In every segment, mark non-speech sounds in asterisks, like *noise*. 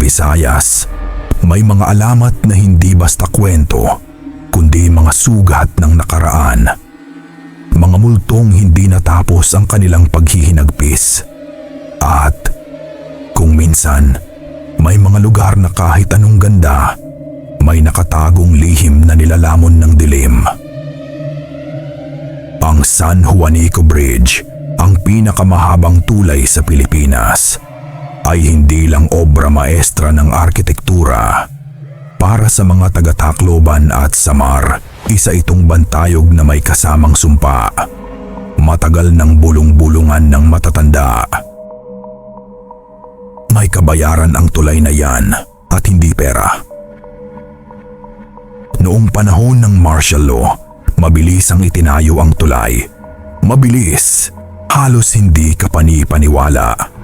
Visayas, may mga alamat na hindi basta kwento, kundi mga sugat ng nakaraan. Mga multong hindi natapos ang kanilang paghihinagpis. At kung minsan, may mga lugar na kahit anong ganda, may nakatagong lihim na nilalamon ng dilim. Ang San Juanico Bridge, ang pinakamahabang tulay sa Pilipinas, ay hindi lang obra maestra ng arkitektura. Para sa mga taga-Tacloban at Samar, isa itong bantayog na may kasamang sumpa. Matagal ng bulong-bulungan ng matatanda. May kabayaran ang tulay na yan at hindi pera. Noong panahon ng martial law, mabilis ang itinayo ang tulay. Mabilis, halos hindi kapani-paniwala.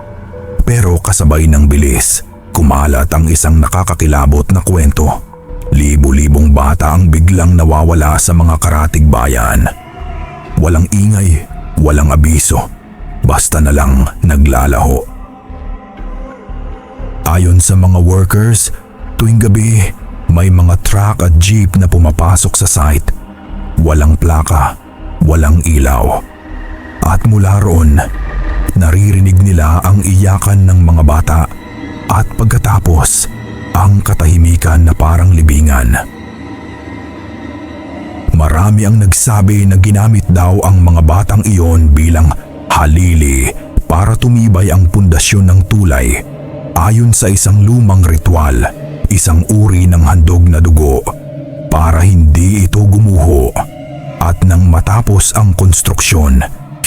Pero kasabay ng bilis, kumalat ang isang nakakakilabot na kwento. Libo-libong bata ang biglang nawawala sa mga karatig bayan. Walang ingay, walang abiso, basta na lang naglalaho. Ayon sa mga workers, tuwing gabi may mga truck at jeep na pumapasok sa site. Walang plaka, walang ilaw. At mula roon, naririnig nila ang iyakan ng mga bata. At pagkatapos ang katahimikan na parang libingan. Marami ang nagsabi na ginamit daw ang mga batang iyon bilang halili para tumibay ang pundasyon ng tulay. Ayon sa isang lumang ritual, isang uri ng handog na dugo para hindi ito gumuho. At nang matapos ang konstruksyon,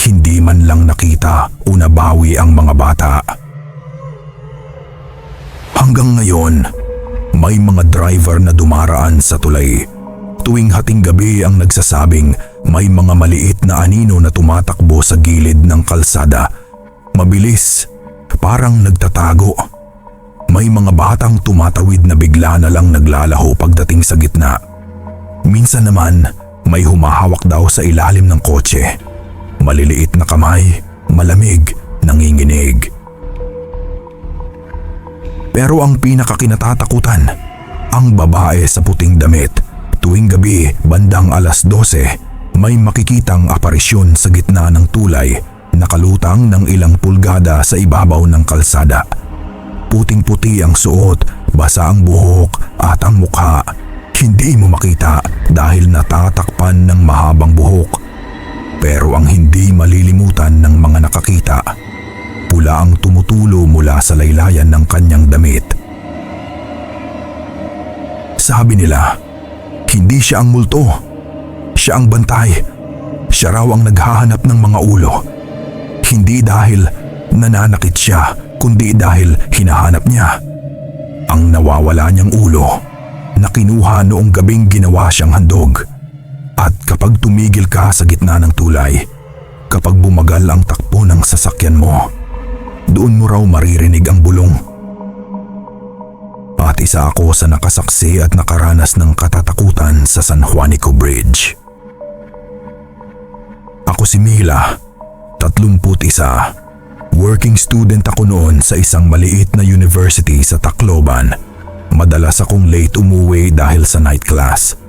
hindi man lang nakita o nabawi ang mga bata. Hanggang ngayon, may mga driver na dumaraan sa tulay. Tuwing hating gabi ang nagsasabing may mga maliit na anino na tumatakbo sa gilid ng kalsada. Mabilis, parang nagtatago. May mga batang tumatawid na bigla na lang naglalaho pagdating sa gitna. Minsan naman, may humahawak daw sa ilalim ng kotse. Maliliit na kamay, malamig, nanginginig. Pero ang pinakakinatatakutan, ang babae sa puting damit. Tuwing gabi, bandang alas 12, may makikitang aparisyon sa gitna ng tulay, nakalutang ng ilang pulgada sa ibabaw ng kalsada. Puting-puti ang suot, basa ang buhok at ang mukha. Hindi mo makita dahil natatakpan ng mahabang buhok. Pero ang hindi malilimutan ng mga nakakita, pula ang tumutulo mula sa laylayan ng kanyang damit. Sabi nila, hindi siya ang multo. Siya ang bantay. Siya raw ang naghahanap ng mga ulo. Hindi dahil nananakit siya, kundi dahil hinahanap niya. Ang nawawala niyang ulo na kinuha noong gabing ginawa siyang handog. At kapag tumigil ka sa gitna ng tulay, kapag bumagal ang takbo ng sasakyan mo, doon mo raw maririnig ang bulong. At isa ako sa nakasaksi at nakaranas ng katatakutan sa San Juanico Bridge. Ako si Mila, 31. Working student ako noon sa isang maliit na university sa Tacloban. Madalas akong late umuwi dahil sa night class.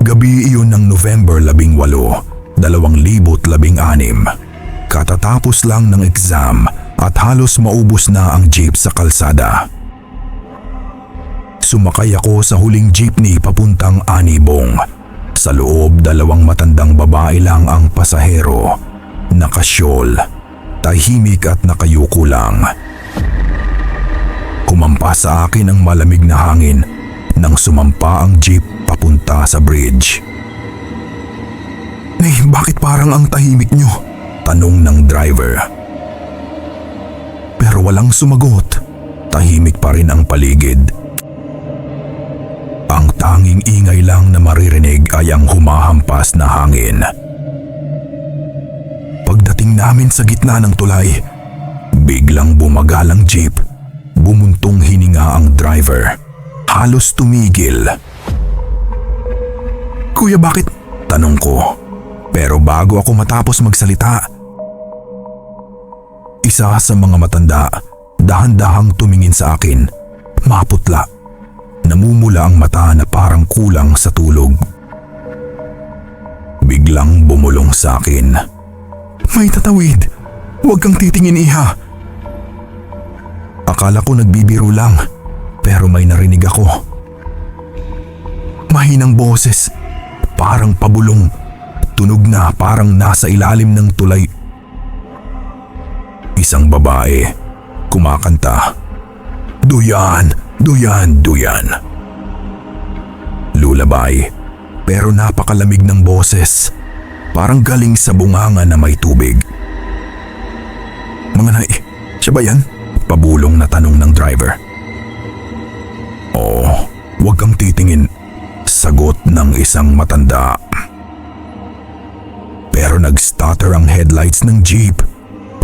Gabi iyon ng November 18, 2016. Katatapos lang ng exam at halos maubos na ang jeep sa kalsada. Sumakay ako sa huling jeepney papuntang Anibong. Sa loob dalawang matandang babae lang ang pasahero. Nakasyol, tahimik at nakayuko lang. Kumampa sa akin ang malamig na hangin nang sumampa ang jeep papunta sa bridge. Nay, bakit parang ang tahimik nyo? Tanong ng driver. Pero walang sumagot. Tahimik pa rin ang paligid. Ang tanging ingay lang na maririnig ay ang humahampas na hangin. Pagdating namin sa gitna ng tulay, biglang bumagal ang jeep. Bumuntong hininga ang driver. Halos tumigil. Kuya bakit? Tanong ko. Pero bago ako matapos magsalita, isa sa mga matanda, dahan-dahang tumingin sa akin. Maputla. Namumula ang mata na parang kulang sa tulog. Biglang bumulong sa akin. May tatawid. Huwag kang titingin iha. Akala ko nagbibiro lang, pero may narinig ako. Mahinang boses, parang pabulong. Tunog na parang nasa ilalim ng tulay. Isang babae, kumakanta. Duyan, duyan, duyan. Lulabay, pero napakalamig ng boses. Parang galing sa bunganga na may tubig. Mga nay, siya ba yan? Pabulong na tanong ng driver. Oo, huwag kang titingin. Sagot ng isang matanda. Pero nag-stutter ang headlights ng jeep.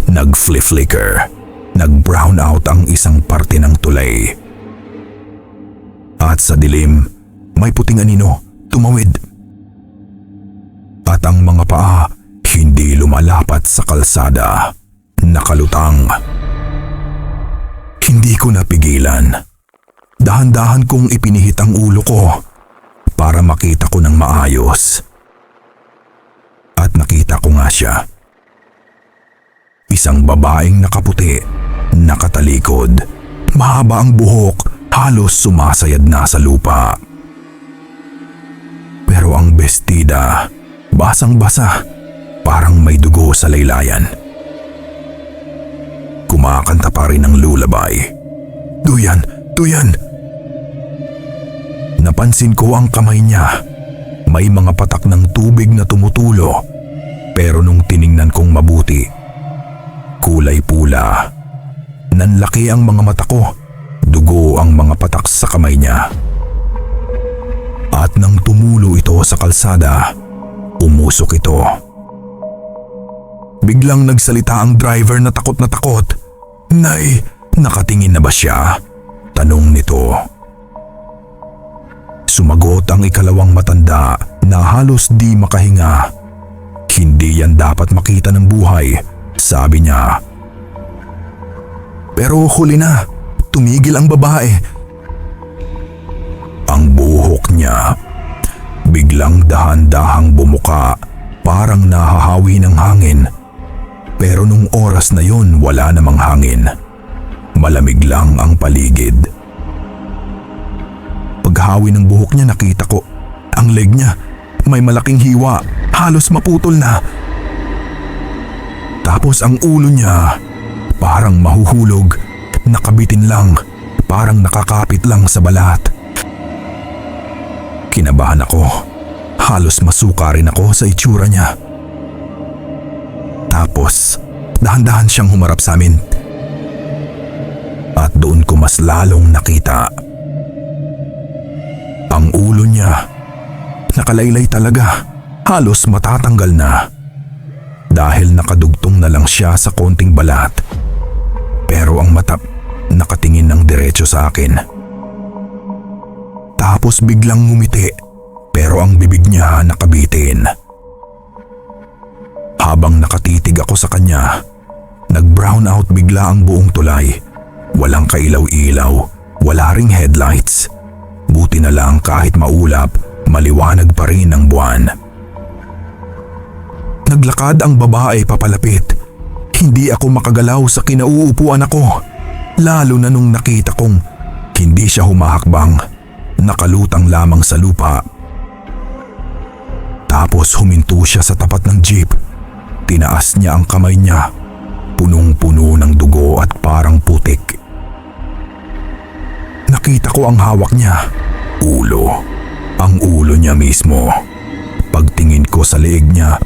Nag-flicker. Nag-brown out ang isang parte ng tulay. At sa dilim, may puting anino tumawid. At ang mga paa hindi lumalapat sa kalsada. Nakalutang. Hindi ko napigilan. Dahan-dahan kong ipinihit ang ulo ko para makita ko ng maayos. At nakita ko nga siya. Isang babaeng nakaputi, nakatalikod. Mahaba ang buhok, halos sumasayad na sa lupa. Pero ang bestida, basang-basa, parang may dugo sa laylayan. Kumakanta pa rin ang lulabay. Duyan, duyan! Napansin ko ang kamay niya. May mga patak ng tubig na tumutulo. Pero nung tiningnan kong mabuti, kulay pula. Nanlaki ang mga mata ko. Dugo ang mga patak sa kamay niya. At nang tumulo ito sa kalsada, umusok ito. Biglang nagsalita ang driver na takot na takot. Nay, nakatingin na ba siya? Tanong nito. Sumagot ang ikalawang matanda na halos di makahinga. Hindi yan dapat makita ng buhay, sabi niya. Pero huli na, tumigil ang babae. Ang buhok niya, biglang dahan-dahang bumuka, parang nahahawi ng hangin. Pero nung oras na yon wala namang hangin. Malamig lang ang paligid. Paghawi ng buhok niya nakita ko, ang leg niya may malaking hiwa, halos maputol na. Tapos ang ulo niya, parang mahuhulog, nakabitin lang, parang nakakapit lang sa balat. Kinabahan ako, halos masuka rin ako sa itsura niya. Tapos, dahan-dahan siyang humarap sa amin. At doon ko mas lalong nakita. Ang ulo niya, nakalaylay talaga, halos matatanggal na. Dahil nakadugtong na lang siya sa konting balat. Pero ang mata, nakatingin ng diretso sa akin. Tapos biglang ngumiti, pero ang bibig niya nakabitin. Habang nakatitig ako sa kanya, nag-brown out bigla ang buong tulay. Walang kailaw-ilaw, wala ring headlights. Buti na lang kahit maulap, maliwanag pa rin ang buwan. Naglakad ang babae papalapit. Hindi ako makagalaw sa kinauupuan ako. Lalo na nung nakita kong hindi siya humahakbang. Nakalutang lamang sa lupa. Tapos huminto siya sa tapat ng jeep. Tinaas niya ang kamay niya. Punong-puno ng dugo at parang putik. Nakita ko ang hawak niya. Ulo. Ang ulo niya mismo. Pagtingin ko sa leeg niya,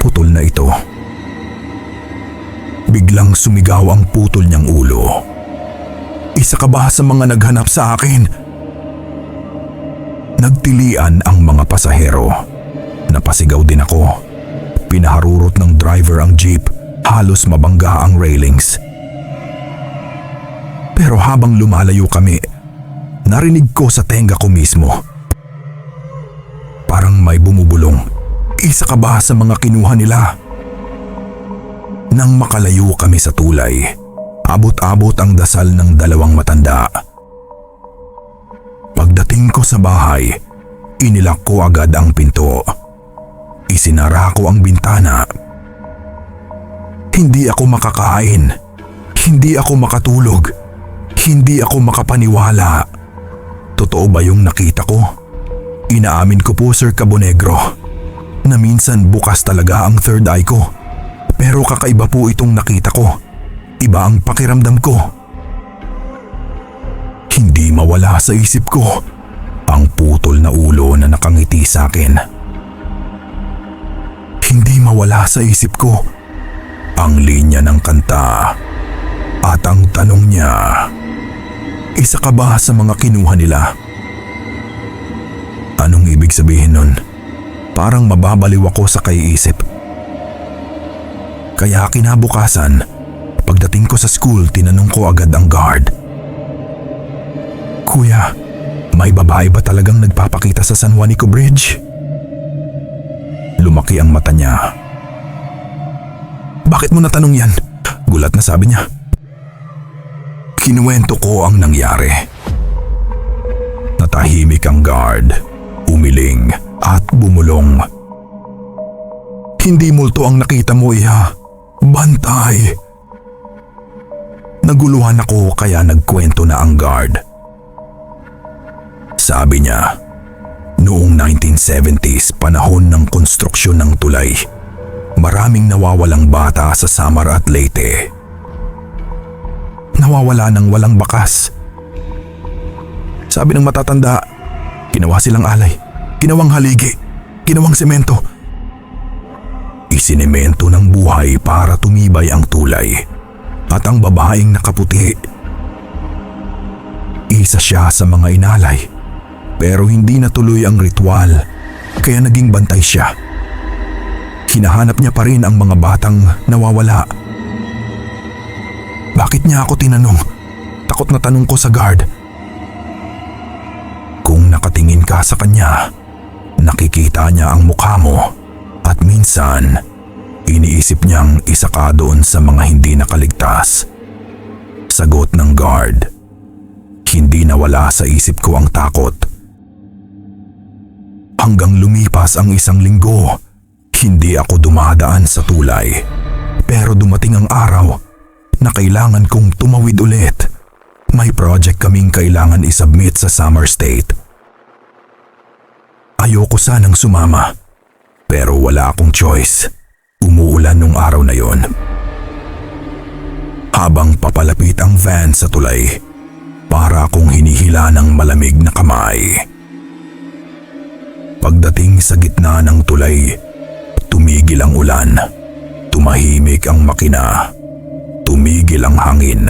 putol na ito. Biglang sumigaw ang putol niyang ulo. Isa ka ba sa mga naghanap sa akin? Nagtilian ang mga pasahero. Napasigaw din ako. Pinaharurot ng driver ang jeep, halos mabangga ang railings. Pero habang lumalayo kami, narinig ko sa tenga ko mismo. Parang may bumubulong. Isa ka ba sa mga kinuha nila? Nang makalayo kami sa tulay, Abot-abot ang dasal ng dalawang matanda. Pagdating ko sa bahay, inilak ko agad ang pinto. Isinara ko ang bintana. Hindi ako makakain. Hindi ako makatulog. Hindi ako makapaniwala. Totoo ba yung nakita ko? Inaamin ko po Sir Cabonegro na minsan bukas talaga ang third eye ko. Pero kakaiba po itong nakita ko. Iba ang pakiramdam ko. Hindi mawala sa isip ko ang putol na ulo na nakangiti sa akin. Hindi mawala sa isip ko ang linya ng kanta at ang tanong niya. Isa ka ba sa mga kinuha nila? Anong ibig sabihin nun? Parang mababaliw ako sa kaiisip. Kaya kinabukasan, pagdating ko sa school, tinanong ko agad ang guard. Kuya, may babae ba talagang nagpapakita sa San Juanico Bridge? Lumaki ang mata niya. Bakit mo natanong yan? Gulat na sabi niya. Kinuwento ko ang nangyari. Natahimik ang guard, umiling at bumulong. Hindi multo ang nakita mo, Iha. Bantay. Naguluhan ako kaya nagkwento na ang guard. Sabi niya, noong 1970s panahon ng konstruksyon ng tulay, maraming nawawalang bata sa Samar at Leyte. Nawawala ng walang bakas. Sabi ng matatanda, ginawa silang alay, ginawang haligi, ginawang semento. Isinemento ng buhay para tumibay ang tulay at ang babaeng nakaputi. Isa siya sa mga inalay pero hindi natuloy ang ritual kaya naging bantay siya. Hinahanap niya pa rin ang mga batang nawawala. Bakit niya ako tinanong? Takot na tanong ko sa guard. Kung nakatingin ka sa kanya, nakikita niya ang mukha mo at minsan iniisip niyang isa ka doon sa mga hindi nakaligtas. Sagot ng guard. Hindi nawala sa isip ko ang takot. Hanggang lumipas ang isang linggo, hindi ako dumadaan sa tulay. Pero dumating ang araw na kailangan kong tumawid ulit. May project kaming kailangan isubmit sa Summer State. Ayoko sanang sumama, pero wala akong choice. Umuulan nung araw na yon. Habang papalapit ang van sa tulay, para akong hinihila ng malamig na kamay. Pagdating sa gitna ng tulay, tumigil ang ulan. Tumahimik ang makina. Tumigil ang hangin.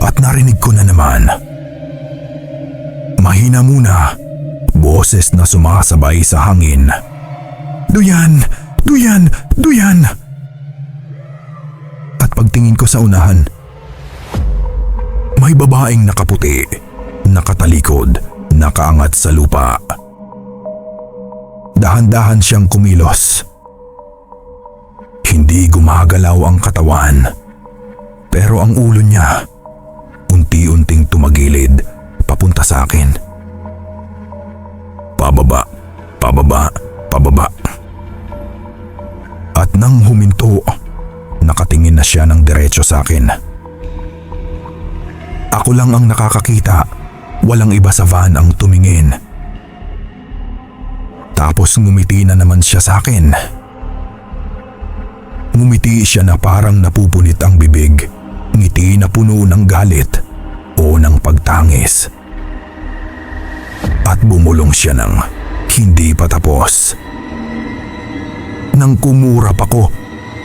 At narinig ko na naman. Mahina muna. Boses na sumasabay sa hangin. Duyan! Duyan! Duyan! At pagtingin ko sa unahan, may babaeng nakaputi, nakatalikod, nakaangat sa lupa. Dahan-dahan siyang kumilos. Hindi gumagalaw ang katawan. Pero ang ulo niya, unti-unting tumagilid papunta sa akin. Pababa, pababa, pababa. At nang huminto, nakatingin na siya ng diretso sa akin. Ako lang ang nakakakita, walang iba sa van ang tumingin. Tapos ngumiti na naman siya sa akin. Ngumiti siya na parang napupunit ang bibig. Ngiti na puno ng galit o ng pagtangis. At bumulong siya ng hindi pa tapos. Nang kumurap ako,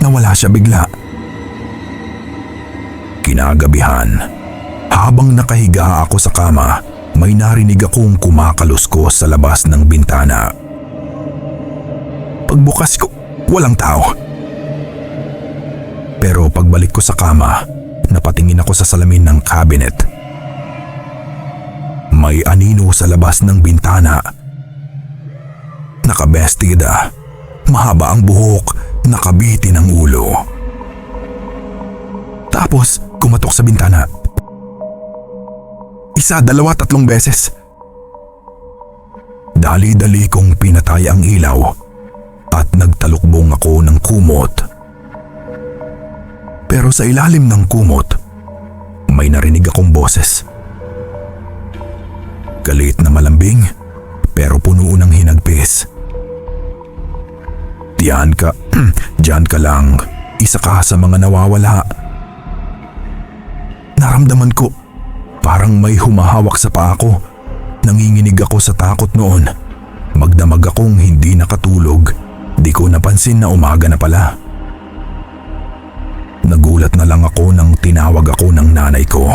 nawala siya bigla. Kinagabihan, habang nakahiga ako sa kama, may narinig akong kumakaluskos sa labas ng bintana. Pagbukas ko, walang tao. Pero pagbalik ko sa kama, napatingin ako sa salamin ng cabinet. May anino sa labas ng bintana. Nakabestida, mahaba ang buhok, nakabiti ng ulo. Tapos kumatok sa bintana. Isa, dalawa, tatlong beses. Dali-dali kong pinatay ang ilaw at nagtalukbong ako ng kumot. Pero sa ilalim ng kumot, may narinig akong boses. Galit na malambing pero puno ng hinagpis. Diyan ka, *clears throat* diyan ka lang. Isa ka sa mga nawawala. Naramdaman ko parang may humahawak sa paa ko. Nanginginig ako sa takot noon. Magdamag akong hindi nakatulog. Di ko napansin na umaga na pala. Nagulat na lang ako nang tinawag ako ng nanay ko.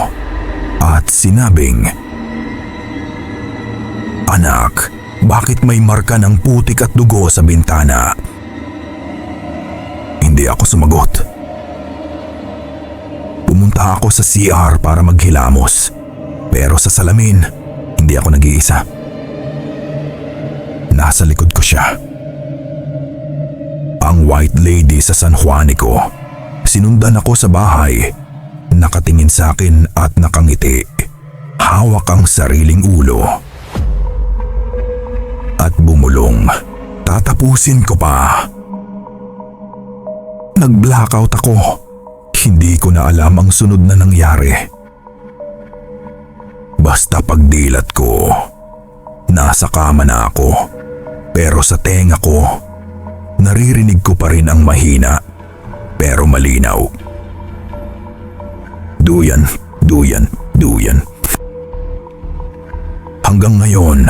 At sinabing, Anak, bakit may marka ng putik at dugo sa bintana? Hindi ako sumagot. Pumunta ako sa CR para maghilamos. Pero sa salamin, hindi ako nag-iisa. Nasa likod ko siya. Ang white lady sa San Juanico. Sinundan ako sa bahay. Nakatingin sa akin at nakangiti. Hawak ang sariling ulo. At bumulong. Tatapusin ko pa. Nag-blackout ako. Hindi ko na alam ang sunod na nangyari. Basta pagdilat ko, nasa kama na ako. Pero sa tenga ko, naririnig ko pa rin ang mahina pero malinaw. Duyan, duyan, duyan. Hanggang ngayon,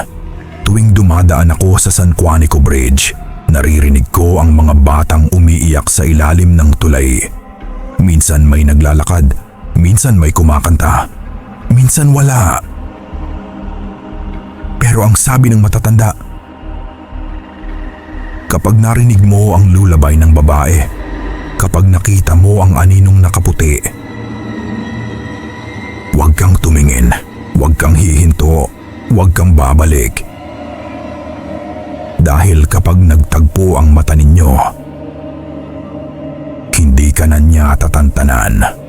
tuwing dumadaan ako sa San Juanico Bridge, naririnig ko ang mga batang umiiyak sa ilalim ng tulay. Minsan may naglalakad, minsan may kumakanta, minsan wala. Pero ang sabi ng matatanda, kapag narinig mo ang lulabay ng babae, kapag nakita mo ang aninong nakaputi, huwag kang tumingin, huwag kang hihinto, huwag kang babalik. Dahil kapag nagtagpo ang mata ninyo, hindi ka na niya tatantanan.